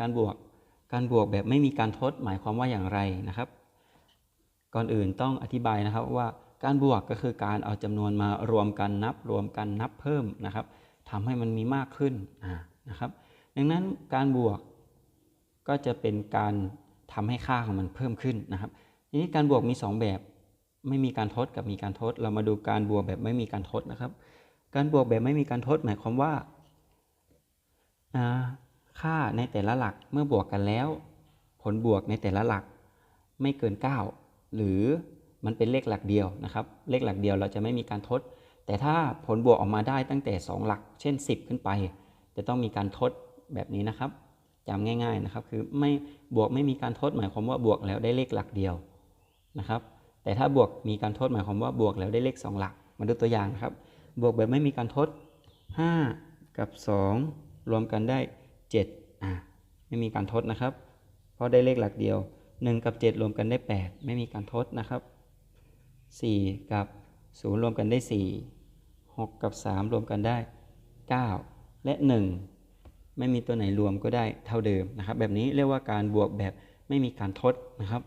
การบวก การบวกแบบไม่มีการทดหมายความว่าอย่างไรนะครับ ก่อนอื่นต้องอธิบายนะครับว่าการบวกก็คือการเอาจำนวนมารวมกันนับรวมกันนับเพิ่มนะครับทำให้มันมีมากขึ้นนะครับ ดังนั้นการบวกก็จะเป็นการทำให้ค่าของมันเพิ่มขึ้นนะครับ ทีนี้การบวกมี 2 แบบไม่มีการทดกับมีการทด เรามาดูการบวกแบบไม่มีการทดนะครับ การบวกแบบไม่มีการทดหมายความว่า ค่าในแต่ละหลักเมื่อบวกกันแล้ว ผลบวกในแต่ละหลักไม่เกิน 9 หรือมันเป็นเลขหลักเดียวนะครับ เลขหลักเดียวเราจะไม่มีการทด แต่ถ้าผลบวกออกมาได้ตั้งแต่ 2 หลัก เช่น 10 ขึ้นไป จะต้องมีการทดแบบนี้นะครับจำง่ายๆนะครับ คือไม่บวกไม่มีการทดหมายความว่าบวกแล้วได้เลขหลักเดียวนะครับ แต่ถ้าบวกมีการทดหมายความว่าบวกแล้วได้เลข 2 หลัก มาดูตัวอย่างนะครับ บวกแบบไม่มีการทด 5 กับ 2 รวมกันได้ 7อ่าไม่มีการทดนะครับ เพราะได้เลขหลักเดียว 1 กับ 7 รวมกันได้ 8 ไม่มีการทดนะครับ 4 กับ 0 รวมกันได้ 4 6 กับ 3 รวมกันได้ 9 และ 1 ไม่มีตัวไหนรวมก็ได้เท่าเดิมนะครับ แบบนี้เรียกว่าการบวกแบบไม่มีการทดนะครับ